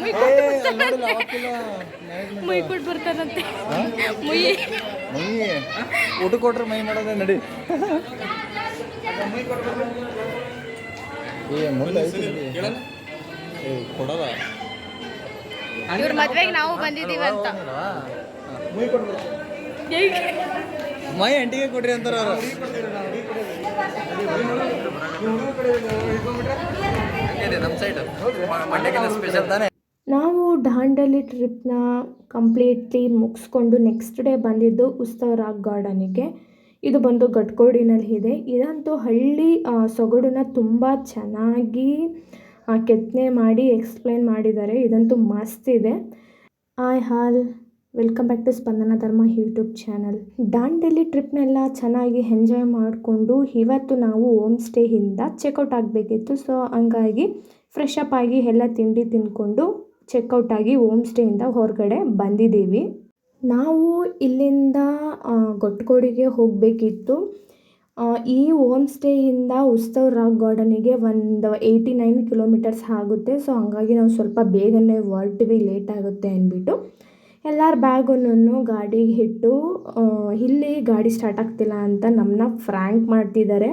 ಮುಯ್. ಮುಯ್ ಕೊಟ್ಟು ಬರ್ತಾರಂತೆ ಮುಯಿ ಮೈ ಊಟ ಕೊಟ್ರೆ ಮೈ ಮಾಡೋದೇ ನಡಿ. ಏ ಮುಂದೆ. ಏ ಕೊಡಲ್ಲ. ಇವ್ರ ಮದ್ವೆಗೆ ನಾವು ಬಂದಿದೀವಿ ಅಂತ. ಮೈ ಅಂಟಿಗೆ ಕೊಡ್ರಿ ಅಂತಾರ ಅವರು. ನಮ್ಮ ಸೈಡ್ ಮಂಡ್ಯಕ್ಕೆ ಸ್ಪೆಷಲ್ ತಾನೇ. ದಾಂಡಲಿ ಟ್ರಿಪ್ನ ಕಂಪ್ಲೀಟ್ಲಿ ಮುಗಿಸ್ಕೊಂಡು ನೆಕ್ಸ್ಟ್ ಡೇ ಬಂದಿದ್ದು ಉತ್ಸವ ರಾಕ್ ಗಾರ್ಡನಿಗೆ. ಇದು ಬಂದು ಗಟ್ಕೋಡಿನಲ್ಲಿ ಇದೆ. ಇದಂತೂ ಹಳ್ಳಿ ಸೊಗಡನ್ನ ತುಂಬ ಚೆನ್ನಾಗಿ ಕೆತ್ತನೆ ಮಾಡಿ ಎಕ್ಸ್ಪ್ಲೈನ್ ಮಾಡಿದ್ದಾರೆ. ಇದಂತೂ ಮಸ್ತ್ ಇದೆ. Hi all welcome back to Spandana Dharma YouTube channel Dandeli ಟ್ರಿಪ್ನೆಲ್ಲ ಚೆನ್ನಾಗಿ ಎಂಜಾಯ್ ಮಾಡಿಕೊಂಡು ಇವತ್ತು ನಾವು ಹೋಮ್ ಸ್ಟೇಯಿಂದ ಚೆಕ್ಔಟ್ ಆಗಬೇಕಿತ್ತು. ಸೊ ಹಂಗಾಗಿ ಫ್ರೆಶ್ ಅಪ್ ಆಗಿ ಎಲ್ಲ ತಿಂಡಿ ತಿಂದ್ಕೊಂಡು ಚೆಕ್ಔಟ್ ಆಗಿ ಹೋಮ್ ಸ್ಟೇಯಿಂದ ಹೊರಗಡೆ ಬಂದಿದ್ದೀವಿ. ನಾವು ಇಲ್ಲಿಂದ ಆ, ಗೊಟ್ಕೋಡಿಗೆ ಹೋಗಬೇಕಿತ್ತು. ಈ ಹೋಮ್ ಸ್ಟೇಯಿಂದ ಉತ್ಸವ್ ರಾಕ್ ಗಾರ್ಡನಿಗೆ ಒಂದು ಏಯ್ಟಿ ನೈನ್ ಕಿಲೋಮೀಟರ್ಸ್ ಆಗುತ್ತೆ. ಸೊ ಹಂಗಾಗಿ ನಾವು ಸ್ವಲ್ಪ ಬೇಗನೆ ಹೊರಟ್ವಿ ಲೇಟ್ ಆಗುತ್ತೆ ಅಂದ್ಬಿಟ್ಟು. ಎಲ್ಲರ ಬ್ಯಾಗನ್ನು ಗಾಡಿಗೆ ಇಟ್ಟು ಇಲ್ಲಿ ಗಾಡಿ ಸ್ಟಾರ್ಟ್ ಆಗ್ತಿಲ್ಲ ಅಂತ ನಮ್ಮನ್ನ ಫ್ರ್ಯಾಂಕ್ ಮಾಡ್ತಿದ್ದಾರೆ.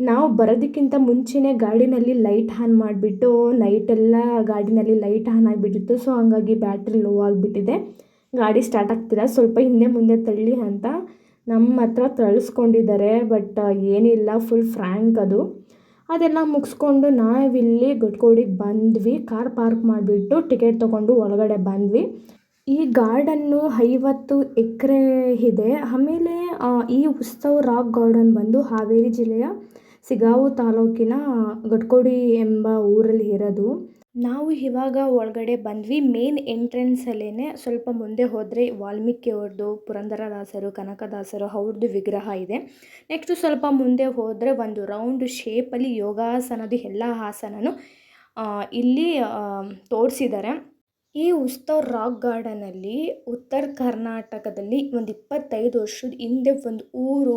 ನಾವು ಬರೋದಕ್ಕಿಂತ ಮುಂಚೆನೇ ಗಾಡಿನಲ್ಲಿ ಲೈಟ್ ಆನ್ ಮಾಡಿಬಿಟ್ಟು, ನೈಟೆಲ್ಲ ಗಾಡಿನಲ್ಲಿ ಲೈಟ್ ಆನ್ ಆಗಿಬಿಟ್ಟಿತ್ತು. ಸೊ ಹಂಗಾಗಿ ಬ್ಯಾಟ್ರಿ ಲೋ ಆಗಿಬಿಟ್ಟಿದೆ. ಗಾಡಿ ಸ್ಟಾರ್ಟ್ ಆಗ್ತಿಲ್ಲ. ಸ್ವಲ್ಪ ಹಿಂದೆ ಮುಂದೆ ತಳ್ಳಿ ಅಂತ ನಮ್ಮ ಹತ್ರ ತಳಿಸ್ಕೊಂಡಿದ್ದಾರೆ ಬಟ್ ಏನಿಲ್ಲ. ಫುಲ್ ಫ್ರ್ಯಾಂಕ್ ಅದು. ಅದೆಲ್ಲ ಮುಗಿಸ್ಕೊಂಡು ನಾವಿಲ್ಲಿ ಗೊಟ್ಕೋಡಿಗೆ ಬಂದ್ವಿ. ಕಾರ್ ಪಾರ್ಕ್ ಮಾಡಿಬಿಟ್ಟು ಟಿಕೆಟ್ ತೊಗೊಂಡು ಒಳಗಡೆ ಬಂದ್ವಿ. ಈ ಗಾರ್ಡನ್ನು ಐವತ್ತು ಎಕರೆ ಇದೆ. ಆಮೇಲೆ ಈ ಉತ್ಸವ ರಾಕ್ ಗಾರ್ಡನ್ ಬಂದು ಹಾವೇರಿ ಜಿಲ್ಲೆಯ ಸಿಗಾವು ತಾಲೂಕಿನ ಗಟ್ಕೋಡಿ ಎಂಬ ಊರಲ್ಲಿ ಇರೋದು. ನಾವು ಇವಾಗ ಒಳಗಡೆ ಬಂದ್ವಿ. ಮೇನ್ ಎಂಟ್ರೆನ್ಸಲ್ಲೇ ಸ್ವಲ್ಪ ಮುಂದೆ ಹೋದರೆ ವಾಲ್ಮೀಕಿಯವ್ರದ್ದು ಪುರಂದರದಾಸರು, ಕನಕದಾಸರು ಅವ್ರದ್ದು ವಿಗ್ರಹ ಇದೆ. ನೆಕ್ಸ್ಟು ಸ್ವಲ್ಪ ಮುಂದೆ ಹೋದರೆ ಒಂದು ರೌಂಡ್ ಶೇಪಲ್ಲಿ ಯೋಗಾಸನದ ಎಲ್ಲ ಆಸನನು ಇಲ್ಲಿ ತೋರಿಸಿದ್ದಾರೆ ಈ ಉಸ್ತವ್ ರಾಕ್ ಗಾರ್ಡನಲ್ಲಿ ಉತ್ತರ ಕರ್ನಾಟಕದಲ್ಲಿ ಒಂದು ಇಪ್ಪತ್ತೈದು ವರ್ಷದ ಹಿಂದೆ ಒಂದು ಊರು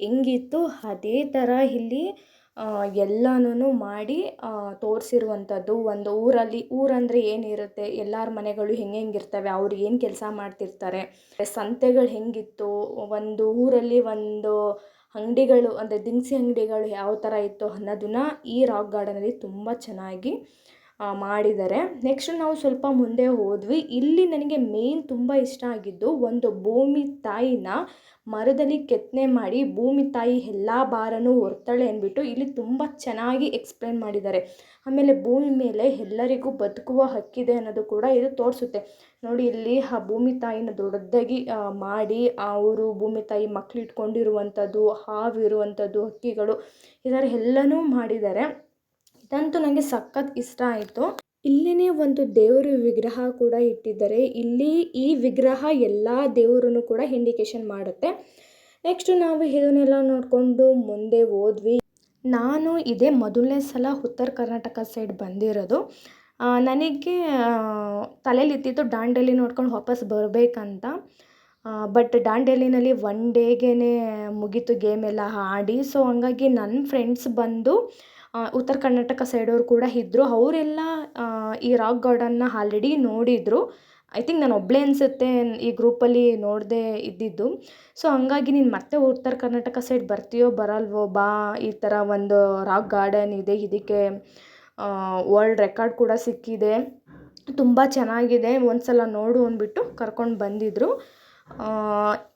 ಹೆಂಗಿತ್ತು ಅದೇ ಥರ ಇಲ್ಲಿ ಎಲ್ಲನೂ ಮಾಡಿ ತೋರಿಸಿರುವಂಥದ್ದು. ಒಂದು ಊರಲ್ಲಿ, ಊರಂದರೆ ಏನಿರುತ್ತೆ? ಎಲ್ಲರ ಮನೆಗಳು ಹೆಂಗೆ ಹೆಂಗಿರ್ತವೆ ಅವ್ರು ಏನು ಕೆಲಸ ಮಾಡ್ತಿರ್ತಾರೆ? ಸಂತೆಗಳು ಹೆಂಗಿತ್ತು? ಒಂದು ಊರಲ್ಲಿ ಒಂದು ಅಂಗಡಿಗಳು, ಅಂದರೆ ದಿನಸಿ ಅಂಗಡಿಗಳು ಯಾವ ಥರ ಇತ್ತು ಅನ್ನೋದನ್ನ ಈ ರಾಕ್ ಗಾರ್ಡನಲ್ಲಿ ತುಂಬ ಚೆನ್ನಾಗಿ ಮಾಡಿದ್ದಾರೆ. ನೆಕ್ಸ್ಟ್ ನಾವು ಸ್ವಲ್ಪ ಮುಂದೆ ಹೋದ್ವಿ. ಇಲ್ಲಿ ನನಗೆ ಮೇನ್ ತುಂಬ ಇಷ್ಟ ಆಗಿದ್ದು ಒಂದು ಭೂಮಿ ತಾಯಿನ ಮರದಲ್ಲಿ ಕೆತ್ತನೆ ಮಾಡಿ ಭೂಮಿ ತಾಯಿ ಎಲ್ಲ ಭಾರನೂ ಹೊರ್ತಾಳೆ ಅಂದ್ಬಿಟ್ಟು ಇಲ್ಲಿ ತುಂಬ ಚೆನ್ನಾಗಿ ಎಕ್ಸ್ಪ್ಲೇನ್ ಮಾಡಿದ್ದಾರೆ. ಆಮೇಲೆ ಭೂಮಿ ಮೇಲೆ ಎಲ್ಲರಿಗೂ ಬದುಕುವ ಹಕ್ಕಿದೆ ಅನ್ನೋದು ಕೂಡ ಇದು ತೋರಿಸುತ್ತೆ. ನೋಡಿ, ಇಲ್ಲಿ ಆ ಭೂಮಿ ತಾಯಿನ ದೊಡ್ಡದಾಗಿ ಮಾಡಿ ಅವರು ಭೂಮಿ ತಾಯಿ ಮಕ್ಕಳಿಟ್ಕೊಂಡಿರುವಂಥದ್ದು ಹಾವಿರುವಂಥದ್ದು, ಹಕ್ಕಿಗಳು ಈ ಇದರ ಎಲ್ಲನೂ ಮಾಡಿದ್ದಾರೆ. ಇದಂತೂ ನನಗೆ ಸಖತ್ ಇಷ್ಟ ಆಯಿತು. ಇಲ್ಲಿನೇ ಒಂದು ದೇವರ ವಿಗ್ರಹ ಕೂಡ ಇಟ್ಟಿದ್ದಾರೆ. ಇಲ್ಲಿ ಈ ವಿಗ್ರಹ ಎಲ್ಲ ದೇವರನ್ನು ಕೂಡ ಇಂಡಿಕೇಶನ್ ಮಾಡುತ್ತೆ. ನೆಕ್ಸ್ಟ್ ನಾವು ಇದನ್ನೆಲ್ಲ ನೋಡಿಕೊಂಡು ಮುಂದೆ ಹೋದ್ವಿ. ನಾನು ಇದೇ ಮೊದಲನೇ ಸಲ ಉತ್ತರ ಕರ್ನಾಟಕ ಸೈಡ್ ಬಂದಿರೋದು. ನನಗೆ ತಲೆಯಲ್ಲಿ ಇತ್ತಿತ್ತು ದಾಂಡೇಲಿ ನೋಡ್ಕೊಂಡು ವಾಪಸ್ ಬರಬೇಕಂತ. ಬಟ್ ದಾಂಡೇಲಿನಲ್ಲಿ ಒನ್ ಡೇಗೇ ಮುಗೀತು ಗೇಮ್ ಎಲ್ಲ ಆಡಿ. ಸೊ ಹಂಗಾಗಿ ನನ್ನ ಫ್ರೆಂಡ್ಸ್ ಬಂದು ಉತ್ತರ ಕರ್ನಾಟಕ ಸೈಡವ್ರು ಕೂಡ ಇದ್ದರು ಅವರೆಲ್ಲ ಈ ರಾಕ್ ಗಾರ್ಡನ್ನ ಆಲ್ರೆಡಿ ನೋಡಿದರು. ಐ ಥಿಂಕ್ ನಾನು ಒಬ್ಬಳೇ ಅನಿಸುತ್ತೆ ಈ ಗ್ರೂಪಲ್ಲಿ ನೋಡದೆ ಇದ್ದಿದ್ದು. ಸೊ ಹಂಗಾಗಿ ನೀನು ಮತ್ತೆ ಉತ್ತರ ಕರ್ನಾಟಕ ಸೈಡ್ ಬರ್ತೀಯೋ, ಬರಲ್ವೋ, ಬಾ, ಈ ಥರ ಒಂದು ರಾಕ್ ಗಾರ್ಡನ್ ಇದೆ, ಇದಕ್ಕೆ ವರ್ಲ್ಡ್ ರೆಕಾರ್ಡ್ ಕೂಡ ಸಿಕ್ಕಿದೆ. ತುಂಬ ಚೆನ್ನಾಗಿದೆ. ಒಂದು ಸಲ ನೋಡು ಅಂದ್ಬಿಟ್ಟು ಕರ್ಕೊಂಡು ಬಂದಿದ್ದರು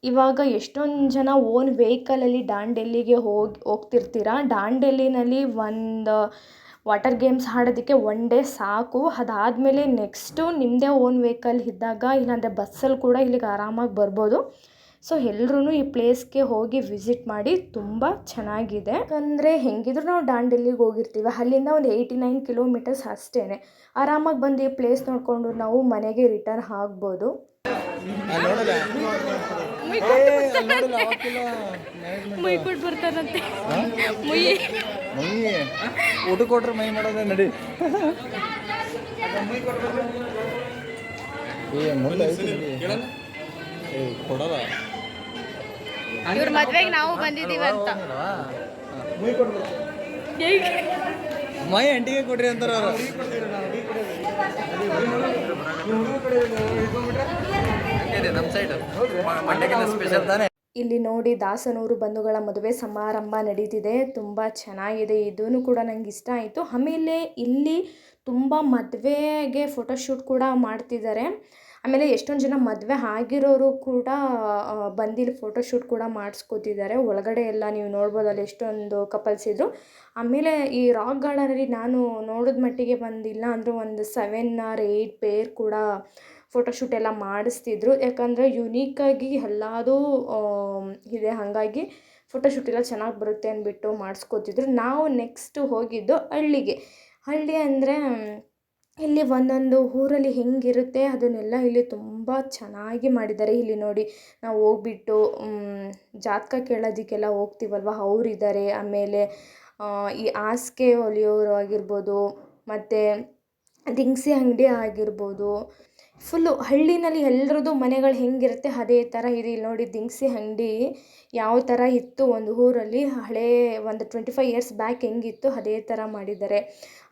ಇವಾಗ ಎಷ್ಟೊಂದು ಜನ ಓನ್ ವೆಹಿಕಲಲ್ಲಿ ದಾಂಡೇಲಿಗೆ ಹೋಗಿ, ಹೋಗ್ತಿರ್ತೀರ? ದಾಂಡೇಲಿನಲ್ಲಿ ಒಂದು ವಾಟರ್ ಗೇಮ್ಸ್ ಆಡೋದಕ್ಕೆ ಒನ್ ಡೇ ಸಾಕು. ಅದಾದಮೇಲೆ ನೆಕ್ಸ್ಟು ನಿಮ್ಮದೇ ಓನ್ ವೆಹಿಕಲ್ ಇದ್ದಾಗ, ಇಲ್ಲಾಂದರೆ ಬಸ್ಸಲ್ಲಿ ಕೂಡ ಇಲ್ಲಿಗೆ ಆರಾಮಾಗಿ ಬರ್ಬೋದು. ಸೊ ಎಲ್ಲರೂ ಈ ಪ್ಲೇಸ್ಗೆ ಹೋಗಿ ವಿಸಿಟ್ ಮಾಡಿ ತುಂಬ ಚೆನ್ನಾಗಿದೆ. ಅಂದರೆ ಹೆಂಗಿದ್ರು ನಾವು ದಾಂಡೆಲ್ಲಿಗೆ ಹೋಗಿರ್ತೀವಿ. ಅಲ್ಲಿಂದ ಒಂದು ಏಯ್ಟಿ ನೈನ್ ಕಿಲೋಮೀಟರ್ಸ್ ಅಷ್ಟೇ ಆರಾಮಾಗಿ ಬಂದು ಈ ಪ್ಲೇಸ್ ನೋಡಿಕೊಂಡು ನಾವು ಮನೆಗೆ ರಿಟರ್ನ್ ಆಗ್ಬೋದು. ಮುಯ್ ಕೊಟ್ಟು ಮುಯಿ ಮೈ ಊಟ ಕೊಟ್ರೆ ಮೈ ಮಾಡೋದೇ ನಡಿ. ಏ ಮುಂದೆ ಐತಿ ಏ ಕೊಡಲ್ಲ. ಇವ್ರ ಮದ್ವೆಗೆ ನಾವು ಬಂದಿದೀವಿ ಅಂತ. ಮೈ ಅಂಟಿಗೆ ಕೊಡ್ರಿ ಅಂತಾರ ನಮ್ಮ ಸೈಡ್ ಮಂಡ್ಯಕ್ಕಿಂತ ಸ್ಪೆಷಲ್ ತಾನೇ? ಇಲ್ಲಿ ನೋಡಿ ದಾಸನೂರು ಬಂಧುಗಳ ಮದುವೆ ಸಮಾರಂಭ ನಡೀತಿದೆ. ತುಂಬ ಚೆನ್ನಾಗಿದೆ. ಇದೂ ಕೂಡ ನಂಗೆ ಇಷ್ಟ ಆಯಿತು. ಆಮೇಲೆ ಇಲ್ಲಿ ತುಂಬ ಮದುವೆಗೆ ಫೋಟೋಶೂಟ್ ಕೂಡ ಮಾಡ್ತಿದ್ದಾರೆ. ಆಮೇಲೆ ಎಷ್ಟೊಂದು ಜನ ಮದುವೆ ಆಗಿರೋರು ಕೂಡ ಬಂದಿಲ್ಲ ಫೋಟೋಶೂಟ್ ಕೂಡ ಮಾಡಿಸ್ಕೋತಿದ್ದಾರೆ ಒಳಗಡೆ ಎಲ್ಲ ನೀವು ನೋಡ್ಬೋದು ಅಲ್ಲಿ ಎಷ್ಟೊಂದು ಕಪಲ್ಸ್ ಇದ್ದರು ಆಮೇಲೆ ಈ ರಾಕ್ ಗಾರ್ಡನಲ್ಲಿ ನಾನು ನೋಡಿದ ಮಟ್ಟಿಗೆ ಬಂದಿಲ್ಲ ಅಂದರೆ ಒಂದು ಸೆವೆನ್ ಆರ್ ಏಯ್ಟ್ ಪೇರ್ ಕೂಡ ಫೋಟೋಶೂಟ್ ಎಲ್ಲ ಮಾಡಿಸ್ತಿದ್ರು. ಯಾಕಂದರೆ ಯುನೀಕಾಗಿ ಎಲ್ಲದೂ ಇದೆ. ಹಾಗಾಗಿ ಫೋಟೋಶೂಟ್ ಎಲ್ಲ ಚೆನ್ನಾಗಿ ಬರುತ್ತೆ ಅಂದ್ಬಿಟ್ಟು ಮಾಡಿಸ್ಕೋತಿದ್ರು. ನಾವು ನೆಕ್ಸ್ಟ್ ಹೋಗಿದ್ದು ಹಳ್ಳಿಗೆ. ಹಳ್ಳಿ ಅಂದರೆ ಇಲ್ಲಿ ಒಂದೊಂದು ಊರಲ್ಲಿ ಹೆಂಗಿರುತ್ತೆ ಅದನ್ನೆಲ್ಲ ಇಲ್ಲಿ ತುಂಬ ಚೆನ್ನಾಗಿ ಮಾಡಿದ್ದಾರೆ. ಇಲ್ಲಿ ನೋಡಿ, ನಾವು ಹೋಗ್ಬಿಟ್ಟು ಜಾತಕ ಕೇಳೋದಕ್ಕೆಲ್ಲ ಹೋಗ್ತೀವಲ್ವ? ಅವರಿದ್ದಾರೆ. ಆಮೇಲೆ ಈ ಹಾಸಿಗೆ ಹೊಲಿಯೋರು ಆಗಿರ್ಬೋದು, ಮತ್ತು ದಿನಸಿ ಅಂಗಡಿ ಆಗಿರ್ಬೋದು ಫುಲ್ಲು ಹಳ್ಳಿನಲ್ಲಿ ಎಲ್ರದ್ದು ಮನೆಗಳು ಹೆಂಗಿರುತ್ತೆ ಅದೇ ಥರ ಇದೆ. ಇಲ್ಲಿ ನೋಡಿ, ದಿನಸಿ ಅಂಗಡಿ ಯಾವ ಥರ ಇತ್ತು ಒಂದು ಊರಲ್ಲಿ. ಹಳೇ ಒಂದು ಟ್ವೆಂಟಿ ಫೈವ್ ಇಯರ್ಸ್ ಬ್ಯಾಕ್ ಹೆಂಗಿತ್ತು ಅದೇ ಥರ ಮಾಡಿದ್ದಾರೆ.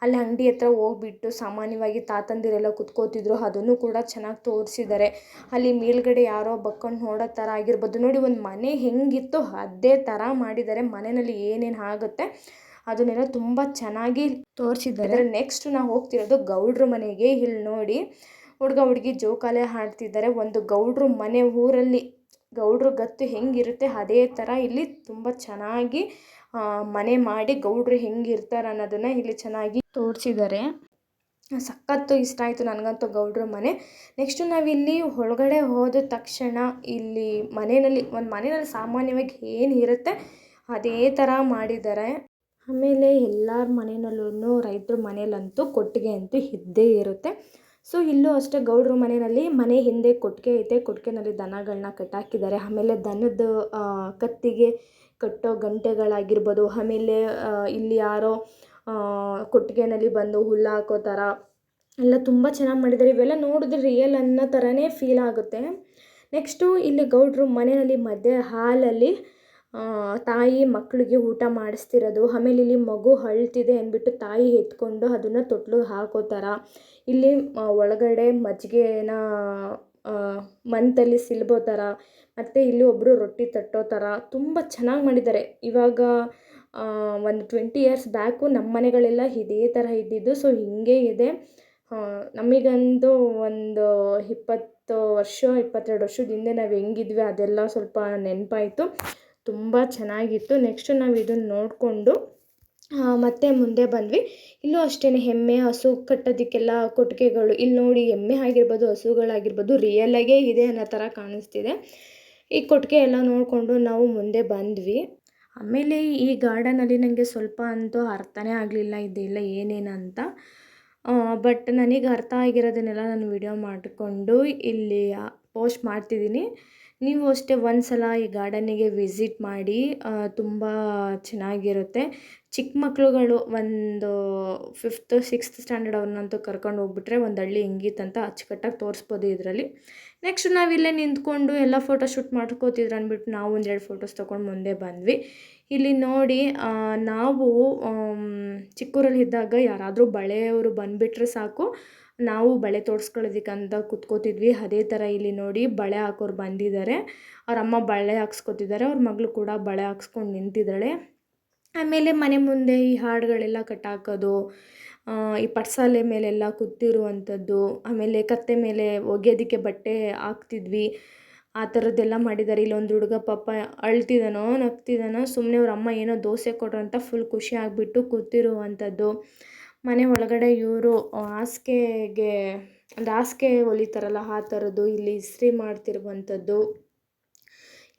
ಅಲ್ಲಿ ಅಂಗಡಿ ಹತ್ರ ಹೋಗ್ಬಿಟ್ಟು ಸಾಮಾನ್ಯವಾಗಿ ತಾತಂದಿರೆಲ್ಲ ಕುತ್ಕೋತಿದ್ರು ಅದನ್ನು ಕೂಡ ಚೆನ್ನಾಗಿ ತೋರಿಸಿದ್ದಾರೆ. ಅಲ್ಲಿ ಮೇಲ್ಗಡೆ ಯಾರೋ ಬಕ್ಕೊಂಡು ನೋಡೋ ಥರ ಆಗಿರ್ಬೋದು. ನೋಡಿ ಒಂದು ಮನೆ ಹೆಂಗಿತ್ತು ಅದೇ ಥರ ಮಾಡಿದ್ದಾರೆ. ಮನೆಯಲ್ಲಿ ಏನೇನು ಆಗುತ್ತೆ ಅದನ್ನೆಲ್ಲ ತುಂಬ ಚೆನ್ನಾಗಿ ತೋರಿಸಿದ್ದಾರೆ. ನೆಕ್ಸ್ಟ್ ನಾವು ಹೋಗ್ತಿರೋದು ಗೌಡ್ರ ಮನೆಗೆ. ಇಲ್ಲಿ ನೋಡಿ ಹುಡುಗ ಹುಡುಗಿ ಜೋಕಾಲೆ ಹಾಡ್ತಿದ್ದಾರೆ ಒಂದು ಗೌಡ್ರ ಮನೆ ಊರಲ್ಲಿ ಗೌಡ್ರ ಗತ್ತು ಹೆಂಗಿರುತ್ತೆ ಅದೇ ಥರ ಇಲ್ಲಿ ತುಂಬ ಚೆನ್ನಾಗಿ ಮನೆ ಮಾಡಿ ಗೌಡ್ರು ಹೆಂಗಿರ್ತಾರೆ ಅನ್ನೋದನ್ನು ಇಲ್ಲಿ ಚೆನ್ನಾಗಿ ತೋರಿಸಿದ್ದಾರೆ. ಸಖತ್ತು ಇಷ್ಟ ಆಯಿತು ನನಗಂತೂ ಗೌಡ್ರ ಮನೆ. ನೆಕ್ಸ್ಟು ನಾವಿಲ್ಲಿ ಒಳಗಡೆ ಹೋದ ತಕ್ಷಣ ಇಲ್ಲಿ ಮನೆಯಲ್ಲಿ, ಒಂದು ಮನೆಯಲ್ಲಿ ಸಾಮಾನ್ಯವಾಗಿ ಏನು ಇರುತ್ತೆ ಅದೇ ಥರ ಮಾಡಿದ್ದಾರೆ. ಆಮೇಲೆ ಎಲ್ಲರ ಮನೆಯಲ್ಲೂ ರೈತರ ಮನೇಲಂತೂ ಕೊಟ್ಟಿಗೆ ಅಂತೂ ಇದ್ದೇ ಇರುತ್ತೆ. ಸೊ ಇಲ್ಲೂ ಅಷ್ಟೇ ಗೌಡ್ರ ಮನೆಯಲ್ಲಿ ಮನೆ ಹಿಂದೆ ಕೊಟ್ಟಿಗೆ ಐತೆ. ಕೊಟ್ಟಿಗೆನಲ್ಲಿ ದನಗಳನ್ನ ಕಟ್ಟಾಕಿದ್ದಾರೆ. ಆಮೇಲೆ ದನದ ಕತ್ತಿಗೆ ಕಟ್ಟೋ ಗಂಟೆಗಳಾಗಿರ್ಬೋದು, ಆಮೇಲೆ ಇಲ್ಲಿ ಯಾರೋ ಕೊಟ್ಟಿಗೆನಲ್ಲಿ ಬಂದು ಹುಲ್ಲು ಹಾಕೋ ಥರ, ಎಲ್ಲ ತುಂಬ ಚೆನ್ನಾಗಿ ಮಾಡಿದ್ದಾರೆ. ಇವೆಲ್ಲ ನೋಡಿದ್ರೆ ರಿಯಲ್ ಅನ್ನೋ ಥರನೇ ಫೀಲ್ ಆಗುತ್ತೆ. ನೆಕ್ಸ್ಟು ಇಲ್ಲಿ ಗೌಡ್ರು ಮನೆಯಲ್ಲಿ ಮಧ್ಯೆ ಹಾಲಲ್ಲಿ ತಾಯಿ ಮಕ್ಕಳಿಗೆ ಊಟ ಮಾಡಿಸ್ತಿರೋದು, ಆಮೇಲೆ ಇಲ್ಲಿ ಮಗು ಅಳ್ತಿದೆ ಅಂದ್ಬಿಟ್ಟು ತಾಯಿ ಎತ್ಕೊಂಡು ಅದನ್ನು ತೊಟ್ಲು ಹಾಕೋ ಥರ, ಇಲ್ಲಿ ಒಳಗಡೆ ಮಜ್ಜಿಗೆನ ಮಂತಲ್ಲಿ ಸಿಲ್ಬೋ ಥರ, ಮತ್ತು ಇಲ್ಲಿ ಒಬ್ಬರು ರೊಟ್ಟಿ ತಟ್ಟೋ ಥರ ತುಂಬ ಚೆನ್ನಾಗಿ ಮಾಡಿದ್ದಾರೆ. ಇವಾಗ ಒಂದು ಟ್ವೆಂಟಿ ಇಯರ್ಸ್ ಬ್ಯಾಕು ನಮ್ಮ ಮನೆಗಳೆಲ್ಲ ಇದೇ ಥರ ಇದ್ದಿದ್ದು ಸೊ ಹಿಂಗೆ ಇದೆ. ನಮಗಂದು ನಮಗಂತೂ ಒಂದು ಇಪ್ಪತ್ತು ವರ್ಷ, ಇಪ್ಪತ್ತೆರಡು ವರ್ಷದ ಹಿಂದೆ ನಾವು ಹೆಂಗಿದ್ವಿ, ಅದೆಲ್ಲ ಸ್ವಲ್ಪ ನೆನಪಾಯಿತು. ತುಂಬ ಚೆನ್ನಾಗಿತ್ತು. ನೆಕ್ಸ್ಟು ನಾವು ಇದನ್ನು ನೋಡಿಕೊಂಡು ಮತ್ತೆ ಮುಂದೆ ಬಂದ್ವಿ. ಇಲ್ಲೂ ಅಷ್ಟೇ ಎಮ್ಮೆ ಹಸು ಕಟ್ಟೋದಕ್ಕೆಲ್ಲ ಕೊಟ್ಟಿಗೆಗಳು. ಇಲ್ಲಿ ನೋಡಿ ಎಮ್ಮೆ ಆಗಿರ್ಬೋದು, ಹಸುಗಳಾಗಿರ್ಬೋದು ರಿಯಲಾಗೇ ಇದೆ ಅನ್ನೋ ಥರ ಕಾಣಿಸ್ತಿದೆ. ಈ ಕೊಟ್ಟಿಗೆ ಎಲ್ಲ ನೋಡಿಕೊಂಡು ನಾವು ಮುಂದೆ ಬಂದ್ವಿ. ಆಮೇಲೆ ಈ ಗಾರ್ಡನಲ್ಲಿ ನನಗೆ ಸ್ವಲ್ಪ ಅಂತೂ ಅರ್ಥನೇ ಆಗಲಿಲ್ಲ, ಇದೆಲ್ಲ ಏನೇನಂತ ಬಟ್ ನನಗೆ ಅರ್ಥ ಆಗಿರೋದನ್ನೆಲ್ಲ ನಾನು ವಿಡಿಯೋ ಮಾಡಿಕೊಂಡು ಇಲ್ಲಿ ಪೋಸ್ಟ್ ಮಾಡ್ತಿದ್ದೀನಿ. ನೀವು ಅಷ್ಟೇ ಒಂದು ಸಲ ಈ ಗಾರ್ಡನಿಗೆ ವಿಸಿಟ್ ಮಾಡಿ ತುಂಬ ಚೆನ್ನಾಗಿರುತ್ತೆ. ಚಿಕ್ಕ ಮಕ್ಕಳುಗಳು ಒಂದು ಫಿಫ್ತ್ ಸಿಕ್ಸ್ತ್ ಸ್ಟ್ಯಾಂಡರ್ಡ್ ಅವ್ರನ್ನಂತೂ ಕರ್ಕೊಂಡು ಹೋಗ್ಬಿಟ್ರೆ ಒಂದು ಹಳ್ಳಿ ಹೆಂಗಿತ್ತಂತ ಅಚ್ಚುಕಟ್ಟಾಗಿ ತೋರಿಸ್ಬೋದು ಇದರಲ್ಲಿ. ನೆಕ್ಸ್ಟ್ ನಾವಿಲ್ಲೇ ನಿಂತ್ಕೊಂಡು ಎಲ್ಲ ಫೋಟೋ ಶೂಟ್ ಮಾಡ್ಕೋತಿದ್ರು ಅಂದ್ಬಿಟ್ಟು ನಾವು ಒಂದೆರಡು ಫೋಟೋಸ್ ತೊಗೊಂಡು ಮುಂದೆ ಬಂದ್ವಿ. ಇಲ್ಲಿ ನೋಡಿ ನಾವು ಆಮ್, ಚಿಕ್ಕೂರಲ್ಲಿ ಇದ್ದಾಗ ಯಾರಾದರೂ ಬಳೆಯವರು ಬಂದುಬಿಟ್ರೆ ಸಾಕು. ನಾವು ಬಳೆ ತೋರಿಸ್ಕೊಳ್ಳೋದಕ್ಕಂತ ಕುತ್ಕೋತಿದ್ವಿ. ಅದೇ ಥರ ಇಲ್ಲಿ ನೋಡಿ ಬಳೆ ಹಾಕೋರು ಬಂದಿದ್ದಾರೆ. ಅವ್ರ ಅಮ್ಮ ಬಳೆ ಹಾಕ್ಸ್ಕೊತಿದ್ದಾರೆ. ಅವ್ರ ಮಗಳು ಕೂಡ ಬಳೆ ಹಾಕ್ಸ್ಕೊಂಡು ನಿಂತಿದ್ದಾಳೆ. ಆಮೇಲೆ ಮನೆ ಮುಂದೆ ಈ ಹಾಡುಗಳೆಲ್ಲ ಕಟ್ಟಾಕೋದು ಈ ಪಟ್ಸಾಲೆ ಮೇಲೆಲ್ಲ ಕೂತಿರುವಂಥದ್ದು, ಆಮೇಲೆ ಕತ್ತೆ ಮೇಲೆ ಒಗೆಯೋದಕ್ಕೆ ಬಟ್ಟೆ ಹಾಕ್ತಿದ್ವಿ. ಆ ಥರದ್ದೆಲ್ಲ ಮಾಡಿದ್ದಾರೆ. ಇಲ್ಲೊಂದು ಹುಡುಗ ಪಾಪ ಅಳ್ತಿದ್ದಾನೋ, ನಗ್ತಿದ್ದಾನೋ ಸುಮ್ಮನೆ ಅವ್ರ ಅಮ್ಮ ಏನೋ ದೋಸೆ ಕೊಟ್ರು ಅಂತ ಫುಲ್ ಖುಷಿ ಆಗಿಬಿಟ್ಟು ಕೂತಿರುವಂಥದ್ದು. ಮನೆ ಒಳಗಡೆ ಇವರು ಹಾಸಿಗೆಗೆ, ಒಂದು ಹಾಸಿಗೆ ಹೊಲಿತಾರಲ್ಲ, ಆ ಥರದ್ದು ಇಲ್ಲಿ ಇಸ್ತ್ರಿ ಮಾಡ್ತಿರುವಂಥದ್ದು.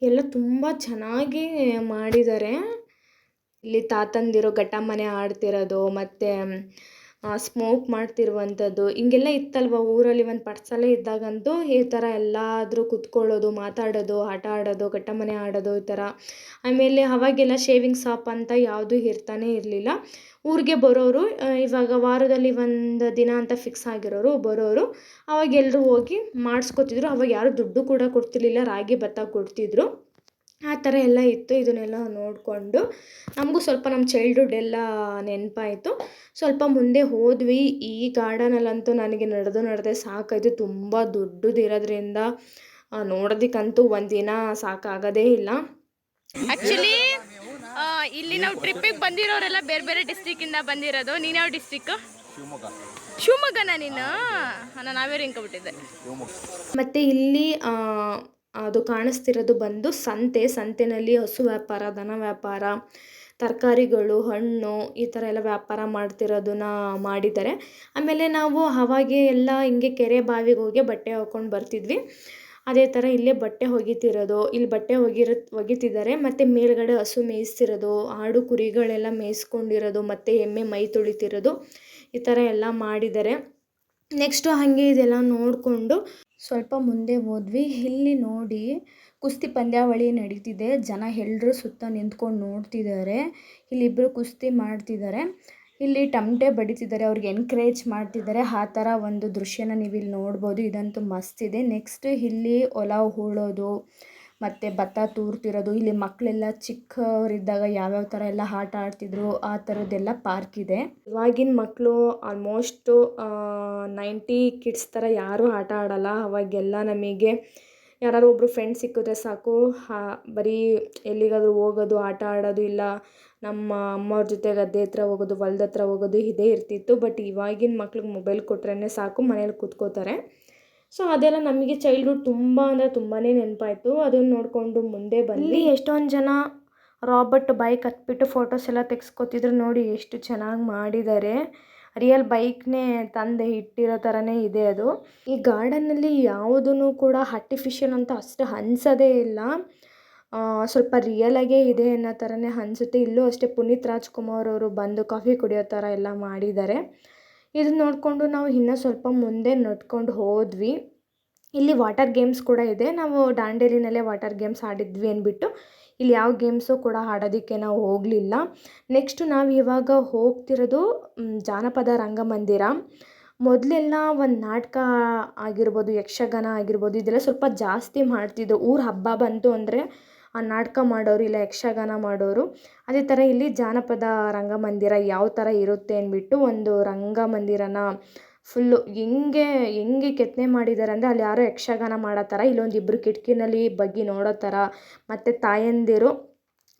ಎಲ್ಲ ತುಂಬ ಚೆನ್ನಾಗಿ ಮಾಡಿದ್ದಾರೆ. ಇಲ್ಲಿ ತಾತಂದಿರು ಮನೆ ಆಡ್ತಿರೋದು, ಮತ್ತು ಸ್ಮೋಕ್ ಮಾಡ್ತಿರುವಂಥದ್ದು, ಹಿಂಗೆಲ್ಲ ಇತ್ತಲ್ವ ಊರಲ್ಲಿ ಒಂದು ಪಡ್ಸಾಲೆ ಇದ್ದಾಗಂತೂ ಈ ಥರ ಎಲ್ಲಾದರೂ ಕುತ್ಕೊಳ್ಳೋದು, ಮಾತಾಡೋದು, ಆಟ ಆಡೋದು ಘಟ್ಟ ಮನೆ ಆಡೋದು ಈ ಥರ. ಆಮೇಲೆ ಅವಾಗೆಲ್ಲ ಶೇವಿಂಗ್ ಶಾಪ್ ಅಂತ ಯಾವುದೂ ಇರ್ತಾನೆ ಇರಲಿಲ್ಲ. ಊರಿಗೆ ಬರೋರು ಇವಾಗ ವಾರದಲ್ಲಿ ಒಂದು ದಿನ ಅಂತ ಫಿಕ್ಸ್ ಆಗಿರೋರು ಬರೋರು ಅವಾಗೆಲ್ಲರೂ ಹೋಗಿ ಮಾಡಿಸ್ಕೊತಿದ್ರು. ಅವಾಗ ಯಾರೂ ದುಡ್ಡು ಕೂಡ ಕೊಡ್ತಿರ್ಲಿಲ್ಲ, ರಾಗಿ ಭತ್ತ ಕೊಡ್ತಿದ್ರು. ಆ ಥರ ಎಲ್ಲ ಇತ್ತು ಇದನ್ನೆಲ್ಲ ನೋಡಿಕೊಂಡು. ನಮಗೂ ಸ್ವಲ್ಪ ನಮ್ಮ ಚೈಲ್ಡ್ಹುಡ್ ಎಲ್ಲ ನೆನಪಾಯಿತು. ಸ್ವಲ್ಪ ಮುಂದೆ ಹೋದ್ವಿ. ಈ ಗಾರ್ಡನಲ್ಲಂತೂ ನನಗೆ ನಡೆದು ನಡೆದೇ ಸಾಕಾಯಿತು. ತುಂಬ ದೊಡ್ಡದಿರೋದ್ರಿಂದ ನೋಡೋದಕ್ಕಂತೂ ಒಂದಿನ ಸಾಕಾಗೋದೇ ಇಲ್ಲ. ಆ್ಯಕ್ಚುಲಿ ಇಲ್ಲಿ ನಾವು ಟ್ರಿಪ್ಪಿಗೆ ಬಂದಿರೋರೆಲ್ಲ ಬೇರೆ ಬೇರೆ ಡಿಸ್ಟಿಕ್ಕಿಂದ ಬಂದಿರೋದು. ನೀನು ಯಾವ ಡಿಸ್ಟಿಕ್ ಶಿವಮೊಗ್ಗನ ನೀನು? ನಾನು ನಾವೇ ಇಂಕೊಬಿಟ್ಟಿದ್ದೆ ಮತ್ತು ಇಲ್ಲಿ ಅದು ಕಾಣಿಸ್ತಿರೋದು ಬಂದು ಸಂತೆ, ಸಂತೆನಲ್ಲಿ ಹಸು ವ್ಯಾಪಾರ, ದನ ವ್ಯಾಪಾರ, ತರಕಾರಿಗಳು, ಹಣ್ಣು ಈ ಥರ ಎಲ್ಲ ವ್ಯಾಪಾರ ಮಾಡ್ತಿರೋದನ್ನ ಮಾಡಿದ್ದಾರೆ. ಆಮೇಲೆ ನಾವು ಅವಾಗೆ ಎಲ್ಲ ಹಿಂಗೆ ಕೆರೆ ಬಾವಿಗೆ ಹೋಗಿ ಬಟ್ಟೆ ಹಾಕ್ಕೊಂಡು ಬರ್ತಿದ್ವಿ. ಅದೇ ಥರ ಇಲ್ಲೇ ಬಟ್ಟೆ ಒಗಿತಿರೋದು. ಇಲ್ಲಿ ಬಟ್ಟೆ ಒಗಿರ, ಒಗಿತಿದ್ದಾರೆ. ಮತ್ತು ಮೇಲ್ಗಡೆ ಹಸು ಮೇಯಿಸ್ತಿರೋದು, ಆಡು ಕುರಿಗಳೆಲ್ಲ ಮೇಯಿಸ್ಕೊಂಡಿರೋದು, ಮತ್ತು ಎಮ್ಮೆ ಮೈ ತೊಳಿತಿರೋದು ಈ ಥರ ಎಲ್ಲ ಮಾಡಿದ್ದಾರೆ. ನೆಕ್ಸ್ಟು ಹಾಗೆ ಇದೆಲ್ಲ ನೋಡಿಕೊಂಡು ಸ್ವಲ್ಪ ಮುಂದೆ ಹೋದ್ವಿ. ಇಲ್ಲಿ ನೋಡಿ ಕುಸ್ತಿ ಪಂದ್ಯಾವಳಿ ನಡೀತಿದೆ. ಜನ ಎಲ್ಲರೂ ಸುತ್ತ ನಿಂತ್ಕೊಂಡು ನೋಡ್ತಿದ್ದಾರೆ. ಇಲ್ಲಿಬ್ಬರು ಕುಸ್ತಿ ಮಾಡ್ತಿದ್ದಾರೆ. ಇಲ್ಲಿ ಟಮಟೆ ಬಡಿತಿದ್ದಾರೆ. ಅವ್ರಿಗೆ ಎನ್ಕರೇಜ್ ಮಾಡ್ತಿದ್ದಾರೆ. ಆ ಥರ ಒಂದು ದೃಶ್ಯನ ನೀವು ಇಲ್ಲಿ ನೋಡ್ಬೋದು. ಇದಂತೂ ಮಸ್ತ್ ಇದೆ. ನೆಕ್ಸ್ಟ್ ಇಲ್ಲಿ ಹೊಲ ಹೂಳೋದು ಮತ್ತು ಭತ್ತ ತೂರ್ತಿರೋದು. ಇಲ್ಲಿ ಮಕ್ಕಳೆಲ್ಲ ಚಿಕ್ಕವರಿದ್ದಾಗ ಯಾವ್ಯಾವ ಥರ ಎಲ್ಲ ಆಟ ಆಡ್ತಿದ್ರು, ಆ ಥರದ್ದೆಲ್ಲ ಪಾರ್ಕ್ ಇದೆ. ಇವಾಗಿನ ಮಕ್ಕಳು ಆಲ್ಮೋಸ್ಟು ನೈಂಟಿ ಕಿಡ್ಸ್ ಥರ ಯಾರೂ ಆಟ ಆಡಲ್ಲ. ಅವಾಗೆಲ್ಲ ನಮಗೆ ಯಾರಾದ್ರು ಒಬ್ಬರು ಫ್ರೆಂಡ್ ಸಿಕ್ಕಿದ್ರೆ ಸಾಕು. ಬರೀ ಎಲ್ಲಿಗಾದರೂ ಹೋಗೋದು, ಆಟ ಆಡೋದು ಇಲ್ಲ. ನಮ್ಮ ಅಮ್ಮವ್ರ ಜೊತೆ ಗದ್ದೆ ಹತ್ರ ಹೋಗೋದು, ಹೊಲ್ದ ಹತ್ರ ಹೋಗೋದು ಇದೇ ಇರ್ತಿತ್ತು. ಬಟ್ ಇವಾಗಿನ ಮಕ್ಳಿಗೆ ಮೊಬೈಲ್ ಕೊಟ್ರೇ ಸಾಕು, ಮನೇಲಿ ಕೂತ್ಕೋತಾರೆ. ಸೊ ಅದೆಲ್ಲ ನಮಗೆ ಚೈಲ್ಡ್ಹುಡ್ ತುಂಬ ಅಂದರೆ ತುಂಬಾ ನೆನಪಾಯಿತು. ಅದನ್ನು ನೋಡಿಕೊಂಡು ಮುಂದೆ ಬಂದು ಎಷ್ಟೊಂದು ಜನ ರಾಬರ್ಟ್ ಬೈಕ್ ಹತ್ಬಿಟ್ಟು ಫೋಟೋಸ್ ಎಲ್ಲ ತೆಗೆಸ್ಕೊತಿದ್ರು ನೋಡಿ ಎಷ್ಟು ಚೆನ್ನಾಗಿ ಮಾಡಿದ್ದಾರೆ ರಿಯಲ್ ಬೈಕ್ನೇ ತಂದೆ ಇಟ್ಟಿರೋ ಥರನೇ ಇದೆ ಅದು. ಈ ಗಾರ್ಡನ್ನಲ್ಲಿ ಯಾವುದೂ ಕೂಡ ಆರ್ಟಿಫಿಷಿಯಲ್ ಅಂತ ಅಷ್ಟು ಅನ್ಸೋದೇ ಇಲ್ಲ. ಸ್ವಲ್ಪ ರಿಯಲಾಗೇ ಇದೆ ಅನ್ನೋ ಥರನೇ ಅನಿಸುತ್ತೆ. ಇಲ್ಲೂ ಅಷ್ಟೇ ಪುನೀತ್ ರಾಜ್ಕುಮಾರ್ ಅವರು ಬಂದು ಕಾಫಿ ಕುಡಿಯೋ ಥರ ಎಲ್ಲ ಮಾಡಿದ್ದಾರೆ. ಇದನ್ನ ನೋಡಿಕೊಂಡು ನಾವು ಇನ್ನೂ ಸ್ವಲ್ಪ ಮುಂದೆ ನಡ್ಕೊಂಡು ಹೋದ್ವಿ. ಇಲ್ಲಿ ವಾಟರ್ ಗೇಮ್ಸ್ ಕೂಡ ಇದೆ. ನಾವು ದಾಂಡೇಲಿನಲ್ಲೇ ವಾಟರ್ ಗೇಮ್ಸ್ ಆಡಿದ್ವಿ ಅಂದ್ಬಿಟ್ಟು. ಇಲ್ಲಿ ಯಾವ ಗೇಮ್ಸು ಕೂಡ ಆಡೋದಕ್ಕೆ ನಾವು ಹೋಗಲಿಲ್ಲ. ನೆಕ್ಸ್ಟು ನಾವು ಇವಾಗ ಹೋಗ್ತಿರೋದು ಜಾನಪದ ರಂಗಮಂದಿರ. ಮೊದಲೆಲ್ಲ ಒಂದು ನಾಟಕ ಆಗಿರ್ಬೋದು, ಯಕ್ಷಗಾನ ಆಗಿರ್ಬೋದು, ಇದೆಲ್ಲ ಸ್ವಲ್ಪ ಜಾಸ್ತಿ ಮಾಡ್ತಿದ್ದರು ಊರ ಹಬ್ಬ ಬಂತು ಅಂದರೆ ನಾಟಕ ಮಾಡೋರು ಇಲ್ಲ ಯಕ್ಷಗಾನ ಮಾಡೋರು, ಅದೇ ಥರ ಇಲ್ಲಿ ಜಾನಪದ ರಂಗಮಂದಿರ ಯಾವ ಥರ ಇರುತ್ತೆ ಅಂದ್ಬಿಟ್ಟು ಒಂದು ರಂಗಮಂದಿರನ ಫುಲ್ಲು ಹೆಂಗೆ ಹೆಂಗೆ ಕೆತ್ತನೆ ಮಾಡಿದ್ದಾರೆ ಅಂದರೆ ಅಲ್ಲಿ ಯಾರೋ ಯಕ್ಷಗಾನ ಮಾಡೋ ಥರ ಇಲ್ಲೊಂದು ಇಬ್ಬರು ಕಿಟಕಿನಲ್ಲಿ ಬಗ್ಗಿ ನೋಡೋ ಥರ ಮತ್ತು ತಾಯಂದಿರು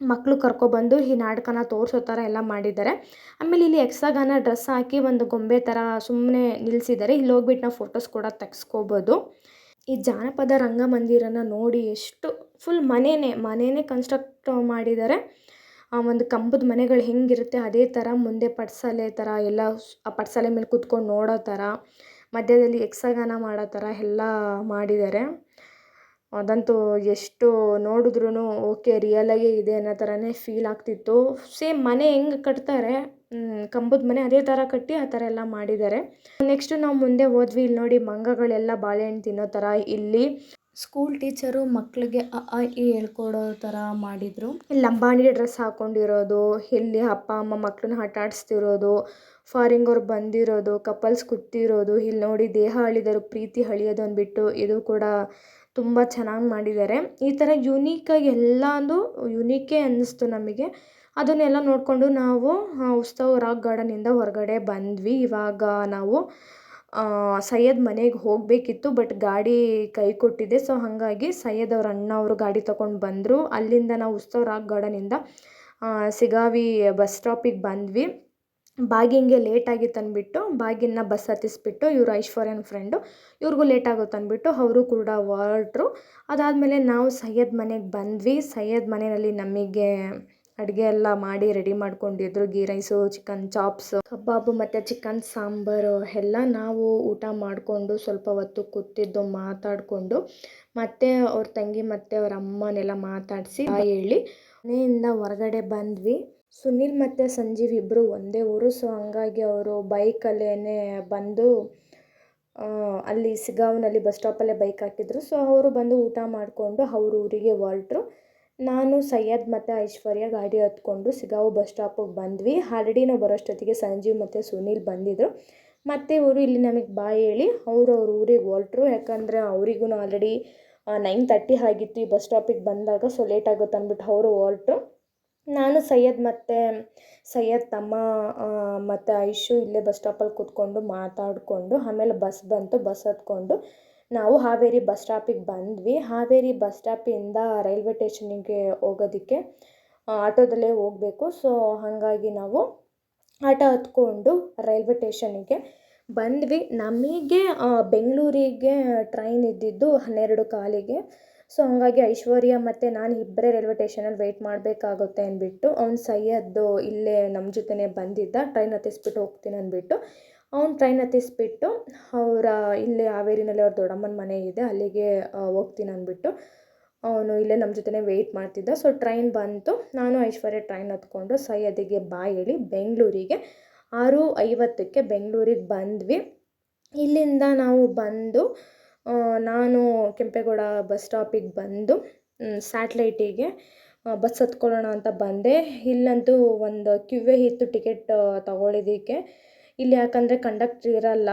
ಮಕ್ಕಳು ಕರ್ಕೊಬಂದು ಈ ನಾಟಕನ ತೋರಿಸೋ ಥರ ಎಲ್ಲ ಮಾಡಿದ್ದಾರೆ ಆಮೇಲೆ ಇಲ್ಲಿ ಯಕ್ಷಗಾನ ಡ್ರೆಸ್ ಹಾಕಿ ಒಂದು ಗೊಂಬೆ ಥರ ಸುಮ್ಮನೆ ನಿಲ್ಲಿಸಿದ್ದಾರೆ ಇಲ್ಲಿ ಹೋಗ್ಬಿಟ್ಟು ನಾವು ಫೋಟೋಸ್ ಕೂಡ ತೆಗ್ಸ್ಕೋಬೋದು. ಈ ಜಾನಪದ ರಂಗಮಂದಿರನ ನೋಡಿ ಎಷ್ಟು ಫುಲ್ ಮನೆಯೇ ಮನೆಯೇ ಕನ್ಸ್ಟ್ರಕ್ಟ್ ಮಾಡಿದ್ದಾರೆ. ಆ ಒಂದು ಕಂಬದ ಮನೆಗಳು ಹೆಂಗಿರುತ್ತೆ, ಅದೇ ಥರ ಮುಂದೆ ಪಡ್ಸಾಲೆ ಥರ ಎಲ್ಲ ಆ ಪಡ್ಸಾಲೆ ಮೇಲೆ ಕೂತ್ಕೊಂಡು ನೋಡೋ ಥರ, ಮಧ್ಯದಲ್ಲಿ ಯಕ್ಷಗಾನ ಮಾಡೋ ಥರ ಎಲ್ಲ ಮಾಡಿದ್ದಾರೆ. ಅದಂತೂ ಎಷ್ಟು ನೋಡಿದ್ರೂ ಓಕೆ ರಿಯಲಾಗೇ ಇದೆ ಅನ್ನೋ ಥರನೇ ಫೀಲ್ ಆಗ್ತಿತ್ತು. ಸೇಮ್ ಮನೆ ಹೆಂಗೆ ಕಟ್ತಾರೆ ಕಂಬದ ಮನೆ ಅದೇ ಥರ ಕಟ್ಟಿ ಆ ಥರ ಎಲ್ಲ ಮಾಡಿದ್ದಾರೆ. ನೆಕ್ಸ್ಟು ನಾವು ಮುಂದೆ ಹೋದ್ವಿ, ಇಲ್ಲಿ ನೋಡಿ ಮಂಗಗಳೆಲ್ಲ ಬಾಳೆಹಣ್ಣು ತಿನ್ನೋ ಥರ ಇಲ್ಲಿ. ಸ್ಕೂಲ್ ಟೀಚರು ಮಕ್ಕಳಿಗೆ ಅ ಆ ಇ ಹೇಳ್ಕೊಡೋ ಥರ ಮಾಡಿದರು. ಲಂಬಾಣಿ ಡ್ರೆಸ್ ಹಾಕ್ಕೊಂಡಿರೋದು ಇಲ್ಲಿ ಅಪ್ಪ, ಅಮ್ಮ ಮಕ್ಕಳನ್ನ ಆಟ ಆಡಿಸ್ತಿರೋದು ಬಂದಿರೋದು, ಕಪಲ್ಸ್ ಕೂತಿರೋದು ಇಲ್ಲಿ ನೋಡಿ ದೇಹ ಅಳಿದರು, ಪ್ರೀತಿ ಅಳಿಯೋದು ಅಂದ್ಬಿಟ್ಟು ಇದು ಕೂಡ ತುಂಬ ಚೆನ್ನಾಗಿ ಮಾಡಿದ್ದಾರೆ. ಈ ಥರ ಯುನೀಕಾಗಿ ಎಲ್ಲಾನು ಯುನೀಕೇ ಅನ್ನಿಸ್ತು ನಮಗೆ. ಅದನ್ನೆಲ್ಲ ನೋಡಿಕೊಂಡು ನಾವು ಉತ್ಸವ ರಾಕ್ ಗಾರ್ಡನಿಂದ ಹೊರಗಡೆ ಬಂದ್ವಿ. ಇವಾಗ ನಾವು ಸೈಯದ್ ಮನೆಗೆ ಹೋಗಬೇಕಿತ್ತು, ಬಟ್ ಗಾಡಿ ಕೈ ಕೊಟ್ಟಿದೆ. ಸೊ, ಹಾಗಾಗಿ ಸೈಯದ್ ಅವ್ರ ಅಣ್ಣ ಅವರು ಗಾಡಿ ತಗೊಂಡು ಬಂದರು. ಅಲ್ಲಿಂದ ನಾವು ಉತ್ಸವ ರಾಕ್ ಗಾರ್ಡನಿಂದ ಸಿಗಾವಿ ಬಸ್ ಸ್ಟಾಪಿಗೆ ಬಂದ್ವಿ. ಬಾಗಿಂಗೆ ಲೇಟ್ ಆಗಿತ್ತು ಅಂದ್ಬಿಟ್ಟು ಬಾಗಿನ ಬಸ್ ಹತ್ತಿಸ್ಬಿಟ್ಟು, ಇವರು ಐಶ್ವರ್ಯನ ಫ್ರೆಂಡು, ಇವ್ರಿಗೂ ಲೇಟ್ ಆಗುತ್ತೆ ಅಂದ್ಬಿಟ್ಟು ಅವರು ಕೂಡ ಹೊರಟ್ರು. ಅದಾದಮೇಲೆ ನಾವು ಸೈಯದ್ ಮನೆಗೆ ಬಂದ್ವಿ. ಸೈಯದ್ ಮನೆಯಲ್ಲಿ ನಮಗೆ ಅಡುಗೆ ಎಲ್ಲ ಮಾಡಿ ರೆಡಿ ಮಾಡ್ಕೊಂಡಿದ್ರು ghee rice chicken chops kebab ಮತ್ತು ಚಿಕನ್ ಸಾಂಬಾರು ಎಲ್ಲ ನಾವು ಊಟ ಮಾಡಿಕೊಂಡು ಸ್ವಲ್ಪ ಹೊತ್ತು ಕೂತಿದ್ದು ಮಾತಾಡಿಕೊಂಡು ಮತ್ತೆ ಅವ್ರ ತಂಗಿ ಮತ್ತು ಅವ್ರ ಅಮ್ಮನೆಲ್ಲ ಮಾತಾಡಿಸಿ ಹೇಳಿ ಮನೆಯಿಂದ ಹೊರಗಡೆ ಬಂದ್ವಿ. ಸುನಿಲ್ ಮತ್ತು ಸಂಜೀವ್ ಇಬ್ಬರು ಒಂದೇ ಊರು ಸೊ ಹಂಗಾಗಿ ಅವರು ಬೈಕಲ್ಲೇ ಬಂದು ಅಲ್ಲಿ ಸಿಗಾವ್ನಲ್ಲಿ ಬಸ್ ಸ್ಟಾಪಲ್ಲೇ ಬೈಕ್ ಹಾಕಿದ್ರು. ಸೊ ಅವರು ಬಂದು ಊಟ ಮಾಡಿಕೊಂಡು ಅವ್ರ ಊರಿಗೆ ಹೊರಟ್ರು. ನಾನು ಸೈಯದ್ ಮತ್ತು ಐಶ್ವರ್ಯ ಗಾಡಿ ಹತ್ಕೊಂಡು ಸಿಗಾವು ಬಸ್ ಸ್ಟಾಪಿಗೆ ಬಂದ್ವಿ. ಆಲ್ರೆಡಿ ನಾವು ಬರೋಷ್ಟೊತ್ತಿಗೆ ಸಂಜೀವ್ ಮತ್ತು ಸುನೀಲ್ ಬಂದಿದ್ದರು ಮತ್ತು ಇವರು ಇಲ್ಲಿ ನಮಗೆ ಬಾಯ್ ಹೇಳಿ ಅವರು ಅವ್ರ ಊರಿಗೆ ಹೊರಟ್ರು. ಯಾಕಂದರೆ ಅವರಿಗೂ ಆಲ್ರೆಡಿ ನೈನ್ ತರ್ಟಿ ಆಗಿತ್ತು ಈ ಬಸ್ ಸ್ಟಾಪಿಗೆ ಬಂದಾಗ ಸೊ ಲೇಟ್ ಆಗುತ್ತೆ ಅಂದ್ಬಿಟ್ಟು ಅವರು ಹೊರಟರು. ನಾನು ಸೈಯದ್ ಮತ್ತು ಸೈಯದ್ ತಮ್ಮ ಮತ್ತು ಐಶು ಇಲ್ಲೇ ಬಸ್ ಸ್ಟಾಪಲ್ಲಿ ಕೂತ್ಕೊಂಡು ಮಾತಾಡಿಕೊಂಡು, ಆಮೇಲೆ ಬಸ್ ಬಂತು. ಬಸ್ ಹತ್ಕೊಂಡು ನಾವು ಹಾವೇರಿ ಬಸ್ ಸ್ಟಾಪಿಗೆ ಬಂದ್ವಿ. ಹಾವೇರಿ ಬಸ್ ಸ್ಟಾಪಿಂದ ರೈಲ್ವೆ ಟೇಷನಿಗೆ ಹೋಗೋದಕ್ಕೆ ಆಟೋದಲ್ಲೇ ಹೋಗಬೇಕು. ಸೊ, ಹಾಗಾಗಿ ನಾವು ಆಟೋ ಹತ್ಕೊಂಡು ರೈಲ್ವೆ ಟೇಷನಿಗೆ ಬಂದ್ವಿ. ನಮಗೆ ಬೆಂಗಳೂರಿಗೆ ಟ್ರೈನ್ ಇದ್ದಿದ್ದು ಹನ್ನೆರಡು ಕಾಲಿಗೆ. ಸೊ, ಹಾಗಾಗಿ ಐಶ್ವರ್ಯ ಮತ್ತು ನಾನು ಇಬ್ಬರೇ ರೈಲ್ವೆ ಟೇಷನಲ್ಲಿ ವೆಯ್ಟ್ ಮಾಡಬೇಕಾಗುತ್ತೆ ಅಂದ್ಬಿಟ್ಟು, ಅವ್ನು ಸೈಯದ್ದು ಇಲ್ಲೇ ನಮ್ಮ ಜೊತೆನೇ ಬಂದಿದ್ದ, ಟ್ರೈನ್ ಹತ್ತಿಸ್ಬಿಟ್ಟು ಹೋಗ್ತೀನಿ ಅಂದ್ಬಿಟ್ಟು. ಅವ್ನು ಟ್ರೈನ್ ಹತ್ತಿಸ್ಬಿಟ್ಟು ಅವರ ಇಲ್ಲೇ ಹಾವೇರಿನಲ್ಲಿ ಅವ್ರ ದೊಡ್ಡಮ್ಮನ ಮನೆ ಇದೆ, ಅಲ್ಲಿಗೆ ಹೋಗ್ತೀನಿ ಅಂದ್ಬಿಟ್ಟು ಅವನು ಇಲ್ಲೇ ನಮ್ಮ ಜೊತೆನೇ ವೆಯ್ಟ್ ಮಾಡ್ತಿದ್ದ. ಸೊ ಟ್ರೈನ್ ಬಂತು. ನಾನು ಐಶ್ವರ್ಯ ಟ್ರೈನ್ ಹತ್ಕೊಂಡು ಸೈಯದಿಗೆ ಬಾಯ್ ಹೇಳಿ ಬೆಂಗಳೂರಿಗೆ. ಆರು ಐವತ್ತಕ್ಕೆ ಬೆಂಗಳೂರಿಗೆ ಬಂದ್ವಿ. ಇಲ್ಲಿಂದ ನಾವು ಬಂದು ನಾನು ಕೆಂಪೇಗೌಡ ಬಸ್ ಸ್ಟಾಪಿಗೆ ಬಂದು ಸ್ಯಾಟ್ಲೈಟಿಗೆ ಬಸ್ ಹತ್ಕೊಳ್ಳೋಣ ಅಂತ ಬಂದೆ. ಇಲ್ಲಂತೂ ಒಂದು ಕ್ಯೂವೇ ಇತ್ತು ಟಿಕೆಟ್ ತಗೊಳ್ಳೋದಕ್ಕೆ ಇಲ್ಲಿ ಯಾಕಂದರೆ ಕಂಡಕ್ಟ್ರ್ ಇರಲ್ಲ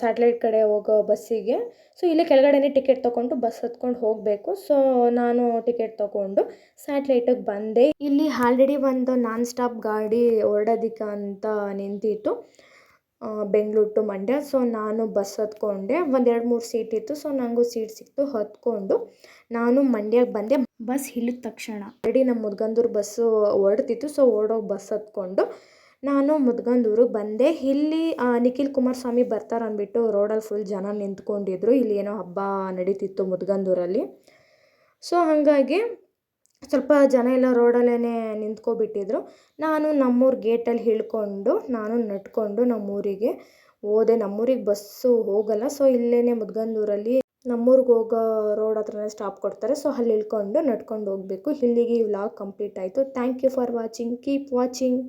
ಸ್ಯಾಟ್ಲೈಟ್ ಕಡೆ ಹೋಗೋ ಬಸ್ಸಿಗೆ ಸೊ ಇಲ್ಲಿ ಕೆಳಗಡೆನೇ ಟಿಕೆಟ್ ತೊಗೊಂಡು ಬಸ್ ಹತ್ಕೊಂಡು ಹೋಗಬೇಕು. ಸೊ ನಾನು ಟಿಕೆಟ್ ತೊಗೊಂಡು ಸ್ಯಾಟ್ಲೈಟಿಗೆ ಬಂದೆ. ಇಲ್ಲಿ ಆಲ್ರೆಡಿ ಒಂದು ನಾನ್ ಸ್ಟಾಪ್ ಗಾಡಿ ಹೊರಡೋದಕ್ಕೆ ಅಂತ ನಿಂತಿತ್ತು. ಬೆಂಗಳೂರು ಟು ಮಂಡ್ಯ. ಸೊ ನಾನು ಬಸ್ ಹತ್ಕೊಂಡೆ. ಒಂದು ಎರಡು ಮೂರು ಸೀಟ್ ಇತ್ತು. ಸೊ ನನಗೂ ಸೀಟ್ ಸಿಕ್ತು. ಹತ್ಕೊಂಡು ನಾನು ಮಂಡ್ಯಕ್ಕೆ ಬಂದೆ. ಬಸ್ ಇಳಿದ ತಕ್ಷಣ ಆಲ್ರೆಡಿ ನಮ್ಮ ಮುದ್ಗಂದೂರು ಬಸ್ಸು ಹೊರಡ್ತಿತ್ತು ಸೊ ಓಡೋಗಿ ಬಸ್ ಹತ್ಕೊಂಡು ನಾನು ಮುದ್ಗಂದೂರಿಗೆ ಬಂದೆ. ಇಲ್ಲಿ ನಿಖಿಲ್ ಕುಮಾರಸ್ವಾಮಿ ಬರ್ತಾರೆ ಅಂದ್ಬಿಟ್ಟು ರೋಡಲ್ಲಿ ಫುಲ್ ಜನ ನಿಂತ್ಕೊಂಡಿದ್ರು. ಇಲ್ಲಿ ಏನೋ ಹಬ್ಬ ನಡೀತಿತ್ತು ಮುದ್ಗಂದೂರಲ್ಲಿ. ಸೊ ಹಾಗಾಗಿ ಸ್ವಲ್ಪ ಜನ ಎಲ್ಲ ರೋಡಲ್ಲೇ ನಿಂತ್ಕೊಬಿಟ್ಟಿದ್ರು. ನಾನು ನಮ್ಮೂರ ಗೇಟಲ್ಲಿ ಇಳ್ಕೊಂಡು ನಾನು ನಡ್ಕೊಂಡು ನಮ್ಮೂರಿಗೆ ಹೋದೆ. ನಮ್ಮೂರಿಗೆ ಬಸ್ಸು ಹೋಗಲ್ಲ. ಸೊ ಇಲ್ಲೇ ಮುದ್ಗಂದೂರಲ್ಲಿ ನಮ್ಮೂರಿಗೆ ಹೋಗೋ ರೋಡ್ ಹತ್ರನೇ ಸ್ಟಾಪ್ ಕೊಡ್ತಾರೆ. ಸೊ ಅಲ್ಲಿ ಇಳ್ಕೊಂಡು ನಡ್ಕೊಂಡು ಹೋಗಬೇಕು. ಇಲ್ಲಿಗೆ ಈ ವ್ಲಾಗ್ ಕಂಪ್ಲೀಟ್ ಆಯಿತು. Thank you for watching keep watching